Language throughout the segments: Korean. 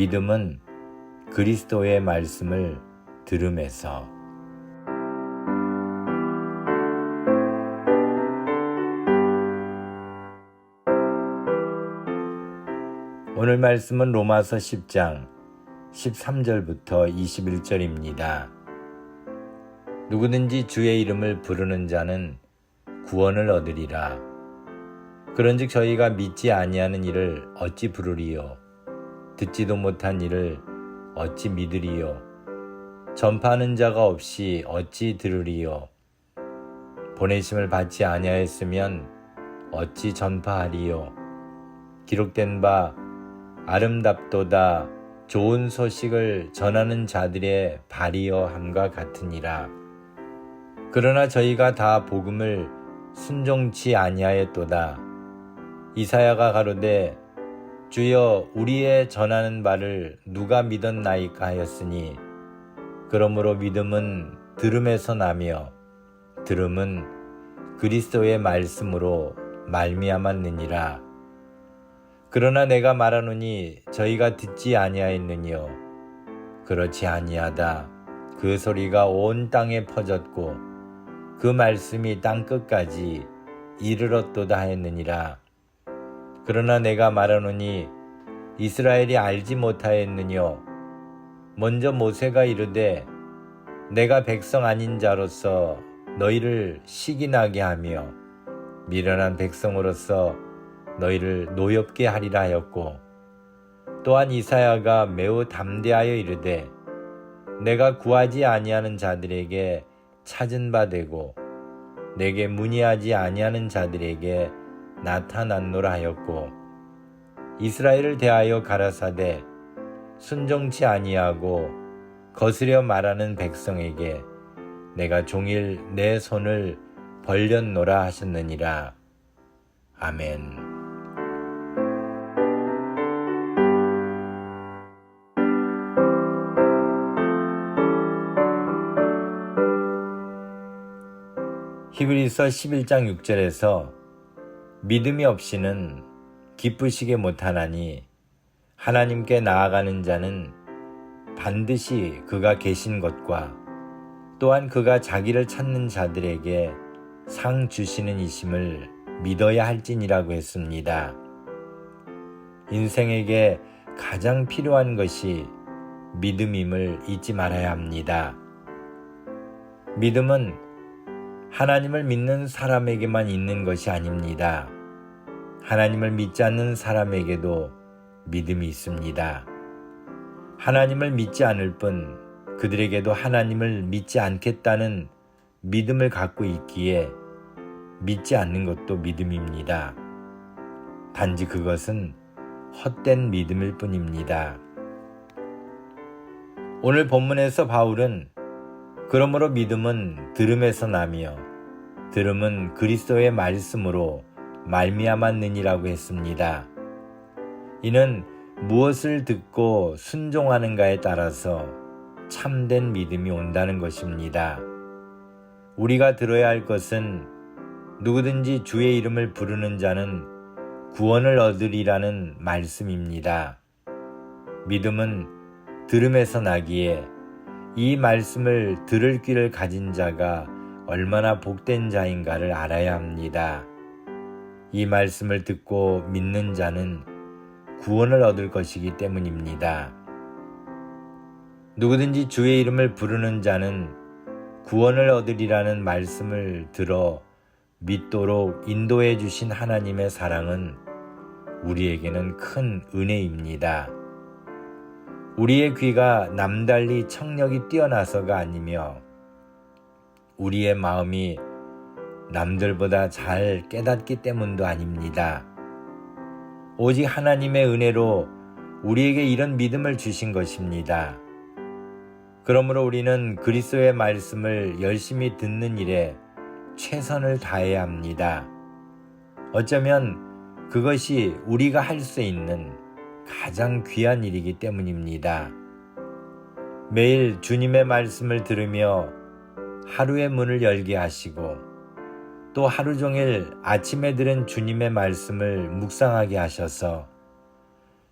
믿음은 그리스도의 말씀을 들음에서 오늘 말씀은 로마서 10장 13절부터 21절입니다. 누구든지 주의 이름을 부르는 자는 구원을 얻으리라. 그런즉 저희가 믿지 아니하는 일을 어찌 부르리요? 듣지도 못한 일을 어찌 믿으리요? 전파하는 자가 없이 어찌 들으리요? 보내심을 받지 아니하였으면 어찌 전파하리요? 기록된 바 아름답도다 좋은 소식을 전하는 자들의 발이여 함과 같으니라. 그러나 저희가 다 복음을 순종치 아니하였도다. 이사야가 가로되 주여 우리의 전하는 바를 누가 믿었나이까 하였으니? 그러므로 믿음은 들음에서 나며 들음은 그리스도의 말씀으로 말미암았느니라. 그러나 내가 말하노니 저희가 듣지 아니하였느니요. 그렇지 아니하다. 그 소리가 온 땅에 퍼졌고 그 말씀이 땅 끝까지 이르렀도다 하였느니라 그러나 내가 말하노니 이스라엘이 알지 못하였느뇨. 먼저 모세가 이르되 내가 백성 아닌 자로서 너희를 시기나게 하며 미련한 백성으로서 너희를 노엽게 하리라 하였고 또한 이사야가 매우 담대하여 이르되 내가 구하지 아니하는 자들에게 찾은 바 되고 내게 문의하지 아니하는 자들에게 나타났노라 하였고 이스라엘을 대하여 가라사대 순종치 아니하고 거스려 말하는 백성에게 내가 종일 내 손을 벌렸노라 하셨느니라 아멘. 히브리서 11장 6절에서 믿음이 없이는 기쁘시게 못하나니 하나님께 나아가는 자는 반드시 그가 계신 것과 또한 그가 자기를 찾는 자들에게 상 주시는 이심을 믿어야 할지니라고 했습니다. 인생에게 가장 필요한 것이 믿음임을 잊지 말아야 합니다. 믿음은 하나님을 믿는 사람에게만 있는 것이 아닙니다. 하나님을 믿지 않는 사람에게도 믿음이 있습니다. 하나님을 믿지 않을 뿐 그들에게도 하나님을 믿지 않겠다는 믿음을 갖고 있기에 믿지 않는 것도 믿음입니다. 단지 그것은 헛된 믿음일 뿐입니다. 오늘 본문에서 바울은 그러므로 믿음은 들음에서 나며 들음은 그리스도의 말씀으로 말미암았느니라고 했습니다. 이는 무엇을 듣고 순종하는가에 따라서 참된 믿음이 온다는 것입니다. 우리가 들어야 할 것은 누구든지 주의 이름을 부르는 자는 구원을 얻으리라는 말씀입니다. 믿음은 들음에서 나기에 이 말씀을 들을 귀를 가진 자가 얼마나 복된 자인가를 알아야 합니다. 이 말씀을 듣고 믿는 자는 구원을 얻을 것이기 때문입니다. 누구든지 주의 이름을 부르는 자는 구원을 얻으리라는 말씀을 들어 믿도록 인도해 주신 하나님의 사랑은 우리에게는 큰 은혜입니다. 우리의 귀가 남달리 청력이 뛰어나서가 아니며 우리의 마음이 남들보다 잘 깨닫기 때문도 아닙니다. 오직 하나님의 은혜로 우리에게 이런 믿음을 주신 것입니다. 그러므로 우리는 그리스도의 말씀을 열심히 듣는 일에 최선을 다해야 합니다. 어쩌면 그것이 우리가 할 수 있는 가장 귀한 일이기 때문입니다. 매일 주님의 말씀을 들으며 하루의 문을 열게 하시고 또 하루 종일 아침에 들은 주님의 말씀을 묵상하게 하셔서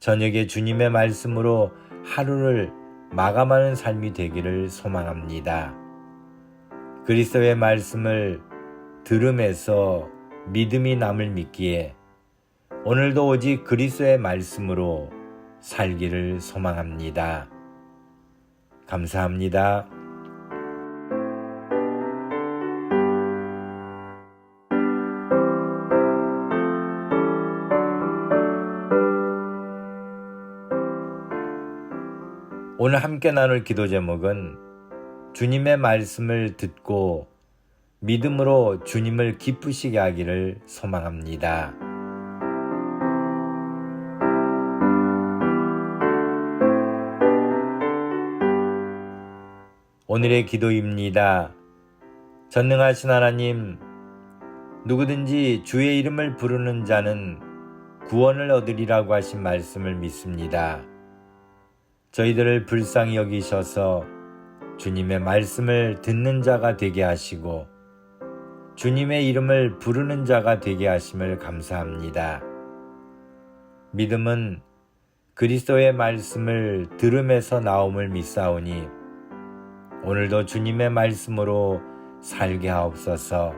저녁에 주님의 말씀으로 하루를 마감하는 삶이 되기를 소망합니다. 그리스도의 말씀을 들음에서 믿음이 남을 믿기에 오늘도 오직 그리스도의 말씀으로 살기를 소망합니다. 감사합니다. 오늘 함께 나눌 기도 제목은 주님의 말씀을 듣고 믿음으로 주님을 기쁘시게 하기를 소망합니다. 오늘의 기도입니다. 전능하신 하나님, 누구든지 주의 이름을 부르는 자는 구원을 얻으리라고 하신 말씀을 믿습니다. 저희들을 불쌍히 여기셔서 주님의 말씀을 듣는 자가 되게 하시고 주님의 이름을 부르는 자가 되게 하심을 감사합니다. 믿음은 그리스도의 말씀을 들음에서 나옴을 믿사오니 오늘도 주님의 말씀으로 살게 하옵소서.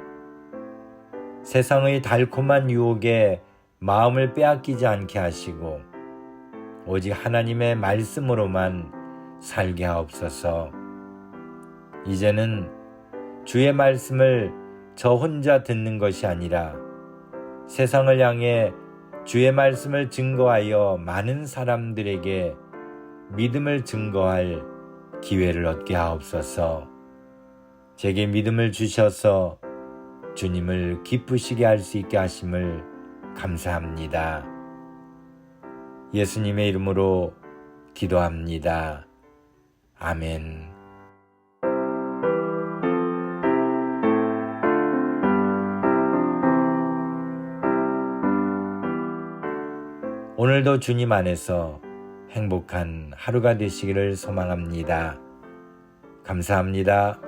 세상의 달콤한 유혹에 마음을 빼앗기지 않게 하시고 오직 하나님의 말씀으로만 살게 하옵소서. 이제는 주의 말씀을 저 혼자 듣는 것이 아니라 세상을 향해 주의 말씀을 증거하여 많은 사람들에게 믿음을 증거할 기회를 얻게 하옵소서. 제게 믿음을 주셔서 주님을 기쁘시게 할 수 있게 하심을 감사합니다. 예수님의 이름으로 기도합니다. 아멘. 오늘도 주님 안에서 행복한 하루가 되시기를 소망합니다. 감사합니다.